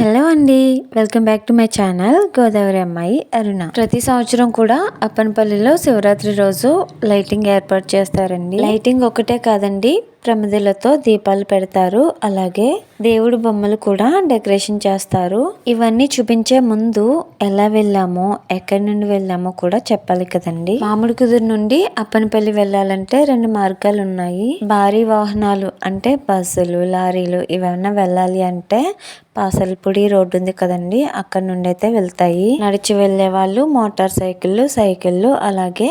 Hello అండి welcome back to my channel Godavari అమ్మాయి అరుణ. ప్రతి సంవత్సరం కూడా అప్పనపల్లిలో శివరాత్రి రోజు లైటింగ్ ఏర్పాటు చేస్తారండి. లైటింగ్ ఒకటే కాదండి ప్రమిదలతో దీపాలు పెడతారు. అలాగే దేవుడు బొమ్మలు కూడా డెకరేషన్ చేస్తారు. ఇవన్నీ చూపించే ముందు ఎలా వెళ్ళామో ఎక్కడి నుండి వెళ్ళామో కూడా చెప్పాలి కదండి. మామిడి కుదురు నుండి అప్పనపల్లి వెళ్ళాలంటే రెండు మార్గాలు ఉన్నాయి. భారీ వాహనాలు అంటే బస్సులు లారీలు ఇవన్నీ వెళ్ళాలి అంటే పాసలపూడి రోడ్డు ఉంది కదండి. అక్కడ నుండి అయితే వెళ్తాయి. నడిచి వెళ్ళే వాళ్ళు మోటార్ సైకిళ్ళు సైకిళ్ళు అలాగే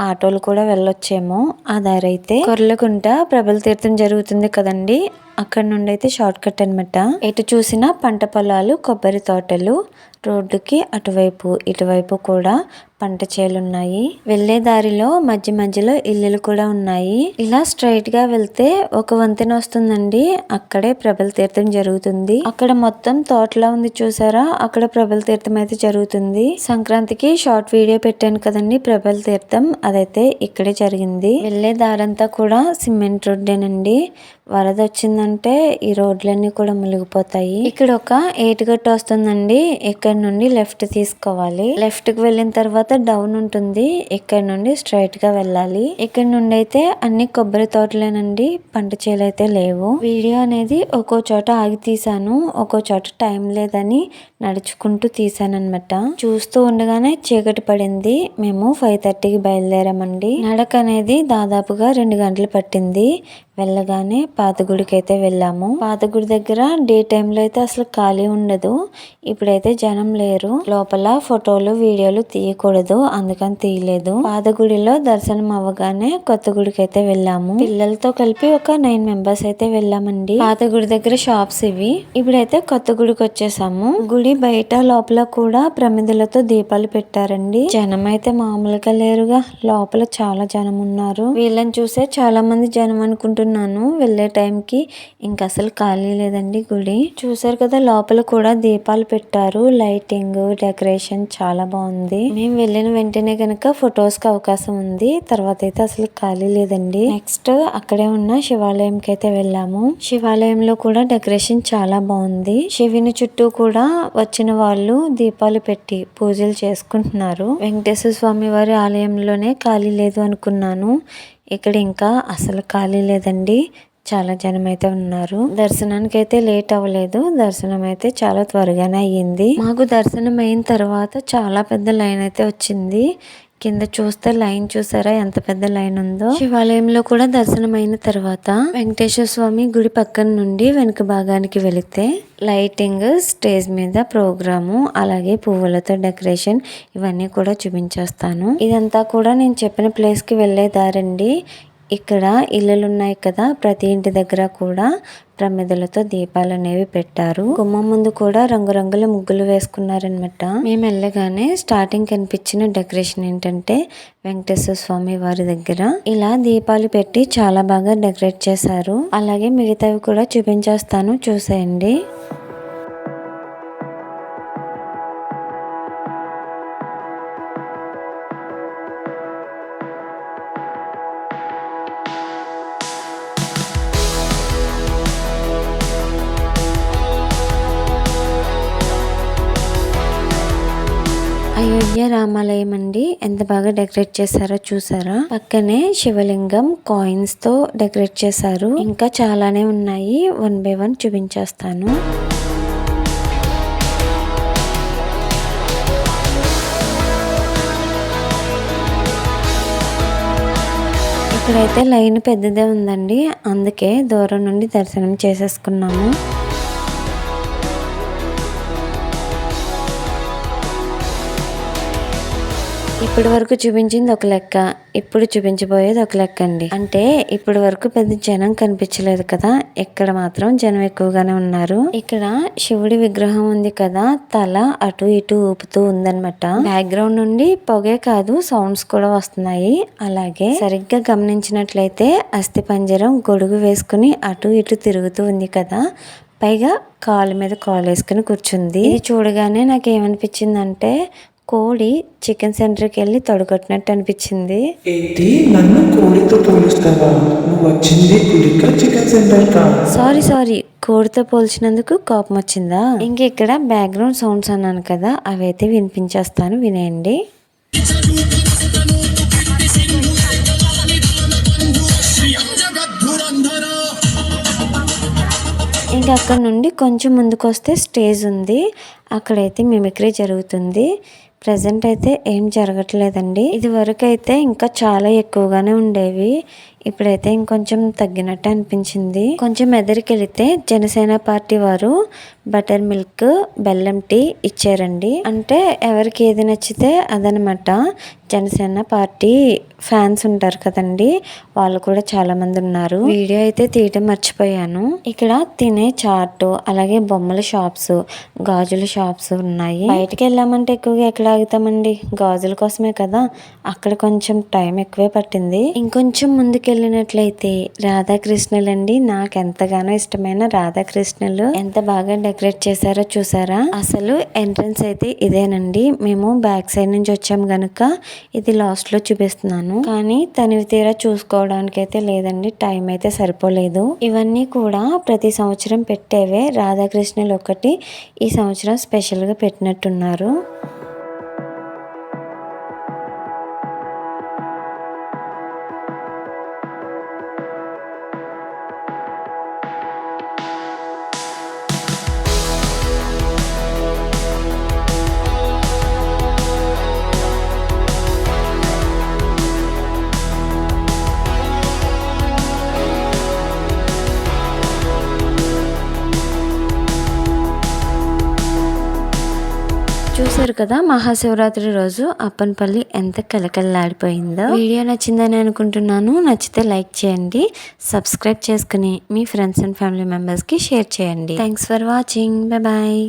ఆటోలు కూడా వెళ్ళొచ్చేమో. ఆ దారి అయితే కొర్లకుంట ప్రబల తీర్థం జరుగుతుంది కదండి. అక్కడ నుండి అయితే షార్ట్ కట్ అనమాట ఎటు చూసినా పంట పొలాలు కొబ్బరి తోటలు రోడ్డుకి అటువైపు ఇటువైపు కూడా పంట చేలున్నాయి. వెళ్ళే దారిలో మధ్య మధ్యలో ఇల్లులు కూడా ఉన్నాయి. ఇలా స్ట్రైట్గా వెళ్తే ఒక వంతెన వస్తుందండి. అక్కడే ప్రబల తీర్థం జరుగుతుంది. అక్కడ మొత్తం తోటలా ఉంది చూసారా? అక్కడ ప్రబల తీర్థం అయితే జరుగుతుంది. సంక్రాంతికి షార్ట్ వీడియో పెట్టాను కదండి ప్రబల తీర్థం. అదైతే ఇక్కడే జరిగింది. వెళ్ళే దారంతా కూడా సిమెంట్ రోడ్డేనండి. వరద వచ్చిందంటే ఈ రోడ్లన్నీ కూడా మునిగిపోతాయి. ఇక్కడ ఒక ఏటుగట్టు వస్తుందండి. ఇక్కడ నుండి లెఫ్ట్ తీసుకోవాలి. లెఫ్ట్కి వెళ్ళిన తర్వాత డౌన్ ఉంటుంది. ఇక్కడ నుండి స్ట్రైట్గా వెళ్ళాలి. ఇక్కడ నుండి అయితే అన్ని కొబ్బరి తోటలేనండి. పంట చేలు అయితే లేవు. వీడియో అనేది ఒక్కో చోట ఆగి తీసాను ఒక్కో చోట టైం లేదని నడుచుకుంటూ తీసానమాట చూస్తూ ఉండగానే చీకటి పడింది. మేము ఫైవ్ థర్టీకి బయలుదేరామండి. నడక అనేది దాదాపుగా రెండు గంటలు పట్టింది. వెళ్ళగానే పాతగుడికి అయితే వెళ్ళాము. పాతగుడి దగ్గర డే టైంలో అయితే అసలు ఖాళీ ఉండదు. ఇప్పుడైతే జనం లేరు. లోపల ఫోటోలు వీడియోలు తీయకూడదు. అందుకని తీయలేదు. పాతగుడిలో దర్శనం అవ్వగానే కొత్త గుడికి అయితే వెళ్ళాము. పిల్లలతో కలిపి ఒక నైన్ మెంబర్స్ అయితే వెళ్ళామండి. పాత గుడి దగ్గర షాప్స్ ఇవి. ఇప్పుడైతే కొత్త గుడికి వచ్చేసాము. గుడి బయట లోపల కూడా ప్రమిదలతో దీపాలు పెట్టారండి. జనం అయితే మామూలుగా లేరుగా. లోపల చాలా జనం ఉన్నారు. వీళ్ళని చూసే చాలా మంది జనం అనుకుంటున్నారు. అనుకుంటున్నాను వెళ్ళే టైంకి ఇంకా అసలు ఖాళీ లేదండి గుడి. చూసారు కదా లోపల కూడా దీపాలు పెట్టారు. లైటింగ్ డెకరేషన్ చాలా బాగుంది. మేము వెళ్ళిన వెంటనే కనుక ఫొటోస్కి అవకాశం ఉంది. తర్వాత అయితే అసలు ఖాళీ లేదండి. నెక్స్ట్ అక్కడే ఉన్న శివాలయంకి అయితే వెళ్ళాము. శివాలయంలో కూడా డెకరేషన్ చాలా బాగుంది. శివుని చుట్టూ కూడా వచ్చిన వాళ్ళు దీపాలు పెట్టి పూజలు చేసుకుంటున్నారు. వెంకటేశ్వర స్వామి వారి ఆలయంలోనే ఖాళీ లేదు అనుకున్నాను. ఇక్కడ ఇంకా అసలు ఖాళీ లేదండి. చాలా జనం అయితే ఉన్నారు. దర్శనానికి అయితే లేట్ అవ్వలేదు. దర్శనం అయితే చాలా త్వరగానే అయ్యింది. మాకు దర్శనం అయిన తర్వాత చాలా పెద్ద లైన్ అయితే వచ్చింది. కింద చూస్తే లైన్ చూసారా? ఎంత పెద్ద లైన్ ఉందో. శివాలయంలో కూడా దర్శనం అయిన తర్వాత వెంకటేశ్వర స్వామి గుడి పక్కన నుండి వెనుక భాగానికి వెళితే లైటింగ్ స్టేజ్ మీద ప్రోగ్రాము అలాగే పువ్వులతో డెకరేషన్ ఇవన్నీ కూడా చూపించేస్తాను. ఇదంతా కూడా నేను చెప్పిన ప్లేస్కి వెళ్ళే దారండి. ఇక్కడ ఇల్లులు ఉన్నాయి కదా ప్రతి ఇంటి దగ్గర కూడా ప్రమిదలతో దీపాలు అనేవి పెట్టారు. గుమ్మం ముందు కూడా రంగురంగుల ముగ్గులు వేసుకున్నారనమాట మేము వెళ్ళగానే స్టార్టింగ్ కనిపించిన డెకరేషన్ ఏంటంటే వెంకటేశ్వర స్వామి వారి దగ్గర. ఇలా దీపాలు పెట్టి చాలా బాగా డెకరేట్ చేశారు. అలాగే మిగతావి కూడా చూపించేస్తాను చూసేయండి. అయోధ్య రామాలయం అండి. ఎంత బాగా డెకరేట్ చేశారో చూసారా? పక్కనే శివలింగం కాయిన్స్తో డెకరేట్ చేశారు. ఇంకా చాలానే ఉన్నాయి. వన్ బై వన్ చూపించేస్తాను. ఇక్కడైతే లైన్ పెద్దదే ఉందండి. అందుకే దూరం నుండి దర్శనం చేసేసుకున్నాము. ఇప్పటి వరకు చూపించింది ఒక లెక్క. ఇప్పుడు చూపించబోయేది ఒక లెక్క అండి. అంటే ఇప్పటి వరకు పెద్ద జనం కనిపించలేదు కదా. ఇక్కడ మాత్రం జనం ఎక్కువగానే ఉన్నారు. ఇక్కడ శివుడి విగ్రహం ఉంది కదా. తల అటు ఇటు ఊపుతూ ఉందన్నమాట. బ్యాక్గ్రౌండ్ నుండి పొగే కాదు సౌండ్స్ కూడా వస్తున్నాయి. అలాగే సరిగ్గా గమనించినట్లయితే అస్థి పంజరం గొడుగు వేసుకుని అటు ఇటు తిరుగుతూ ఉంది కదా. పైగా కాలు మీద కాలు వేసుకుని కూర్చుంది. ఇది చూడగానే నాకు ఏమనిపించిందంటే కోడి చికెన్ సెంటర్కి వెళ్ళి తొడగొట్టినట్టు అనిపించింది. ఏంటి? నన్ను కోడితో పోలుస్తావా? నువ్వు వచ్చింది చికెన్ సారీ సారీ. కోడితో పోల్చినందుకు కోపం వచ్చిందా? ఇంక ఇక్కడ బ్యాక్గ్రౌండ్ సౌండ్స్ అన్నాను కదా అవైతే వినిపించేస్తాను వినేయండి. ఇంకా అక్కడ నుండి కొంచెం ముందుకు వస్తే స్టేజ్ ఉంది. అక్కడైతే మిమిక్రీ జరుగుతుంది. ప్రజెంట్ అయితే ఏం జరగట్లేదండి. ఇది వరకు అయితే ఇంకా చాలా ఎక్కువగానే ఉండేవి. ఇప్పుడైతే ఇంకొంచెం తగ్గినట్టు అనిపించింది. కొంచెం ఎదురుకెళితే జనసేన పార్టీ వారు బటర్ మిల్క్ బెల్లం టీ ఇచ్చారండి. అంటే ఎవరికి ఏది నచ్చితే అదనమాట. జనసేన పార్టీ ఫ్యాన్స్ ఉంటారు కదండి. వాళ్ళు కూడా చాలా మంది ఉన్నారు. వీడియో అయితే తీయటం మర్చిపోయాను. ఇక్కడ తినే చాటు అలాగే బొమ్మల షాప్స్ గాజుల షాప్స్ ఉన్నాయి. బయటకు వెళ్ళామంటే ఎక్కువగా ఎక్కడ ఆగుతామండి. గాజుల కోసమే కదా. అక్కడ కొంచెం టైం ఎక్కువే పట్టింది. ఇంకొంచెం ముందుకెళ్ళినట్లయితే రాధాకృష్ణులండి నాకు ఎంతగానో ఇష్టమైన రాధాకృష్ణులు. ఎంత బాగా డెకరేట్ చేశారో చూసారా? అసలు ఎంట్రన్స్ అయితే ఇదేనండి. మేము బ్యాక్ సైడ్ నుంచి వచ్చాం గనుక ఇది లాస్ట్లో చూపిస్తున్నాను. కానీ తనివి తీరా చూసుకోవడానికి అయితే లేదండి. టైం అయితే సరిపోలేదు. ఇవన్నీ కూడా ప్రతి సంవత్సరం పెట్టేవే రాధాకృష్ణులు ఒకటి. ఈ సంవత్సరం స్పెషల్గా పెట్టినట్టున్నారు. చూసారు కదా మహాశివరాత్రి రోజు అప్పనపల్లి ఎంత కలకలలాడిపోయిందో వీడియో నచ్చిందని అనుకుంటున్నాను. నచ్చితే లైక్ చేయండి. సబ్స్క్రైబ్ చేసుకుని మీ ఫ్రెండ్స్ అండ్ ఫ్యామిలీ మెంబర్స్కి షేర్ చేయండి. Thanks for watching. Bye bye.